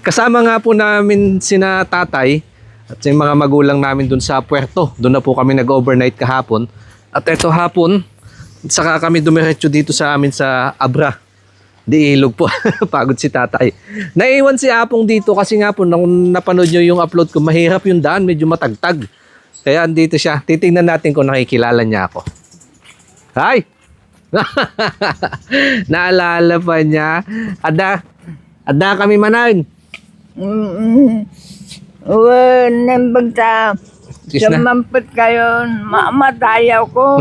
Kasama nga po namin sina tatay at yung mga magulang namin dun sa puerto. Doon na po kami nag-overnight kahapon. At eto hapon, saka kami dumiretso dito sa amin sa Abra. Di ilog po. Pagod si tatay. Naiwan si Apong dito kasi nga po nung napanood nyo yung upload ko, mahirap yung daan, medyo matagtag. Kaya andito siya. Titingnan natin kung nakikilala niya ako. Hi! Naalala pa niya. Ada, ada kami manan. Mm, Wen, nembag ta. Tis na. Sumampit kayo, mamatayaw ko.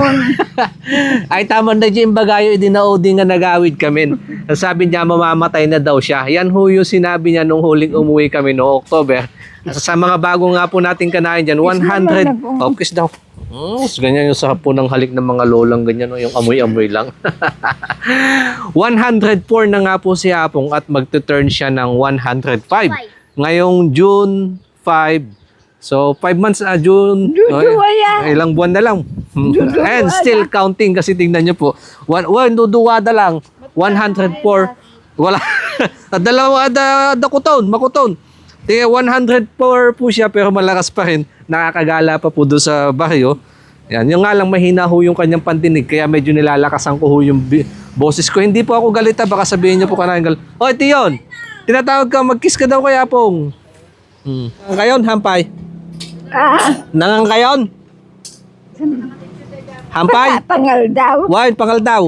Ay tama na dyan bagayo idinaudi nga nagawid kami. Sabi niya mamamatay na daw siya. Yan ho yung sinabi niya nung huling umuwi kami no October. Sa mga bago nga po nating kanain dyan, 100... Oh, kiss daw. Oh, ganyan yung sa po ng halik ng mga lolang ganyan, no? yung amoy-amoy lang. 104 na nga po si Apong at magte-turn siya ng 105. Ngayong June 5. So, 5 months na June. Duduwa yan. Ilang buwan na lang. And still counting kasi tingnan nyo po. One, one duduwada lang. 104. Wala. Dalawa, da, da kuton, makuton. Tingnan, 104 po siya pero malakas pa rin. Nakakagala pa po doon sa baryo. Yan, yung nga lang mahina ho yung kanyang pandinig kaya medyo nilalakasan ko ho yung boses ko. Hindi po ako galita, baka sabihin niyo po kanang gal. Oy, Tion! Tinatawag ka, mag-kiss ka daw kay Apong. Hmm. Ngayon, hampay. Ah, Nangangayon? Hampay? pangal daw. Wine, pangal daw.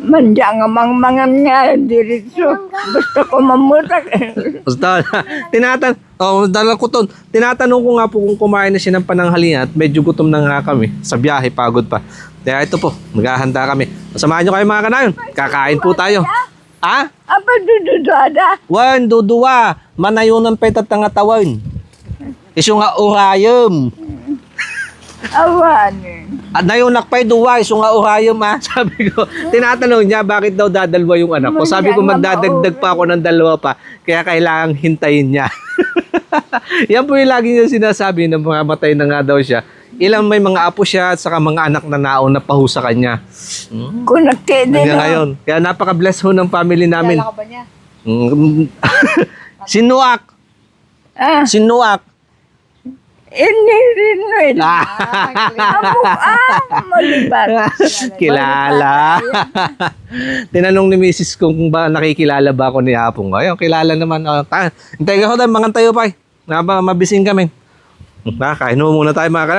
Manda nga mang mangan nga diretso. Gusto ko mamutak. Basta, tinatan oh, dala ko ton. Tinatanong ko nga po kung kumain na siya ng pananghalian at medyo gutom na nga kami. Sa biyahe, pagod pa. Kaya ito po, maghahanda kami. Samahan nyo kayo mga kanayon. Kakain po tayo. Ha? Apa dududada? Wan, duduwa. Manayon ng petat ng atawan. Isu nga urayom. Awan. At nayunak pa'y duwa, isu nga urayom ha. Sabi ko, tinatanong niya bakit daw dadalwa yung anak ko. Sabi ko magdadagdag pa ako ng dalawa pa. Kaya kailangang hintayin niya. Yan po yung lagi niya sinasabi na mga matay na nga daw siya. Ilang may mga apo siya at saka mga anak na naon na pahu sa kanya. Hmm. Kung nagtinin Hanggang ngayon. Kaya napaka-bless ho ng family namin. Mm. Sinuak! Ah, Sinuak! Inirin Ah. Amo, ah, malibat. kilala. Tinanong ni Mrs. kung ba nakikilala ba ako ni Apong. Ayun, kilala naman. Uh, ta- Hintay ka ko tayo, mga tayo pa. Nga ba, mabising kami. Na, kain mo muna tayo mga kalat.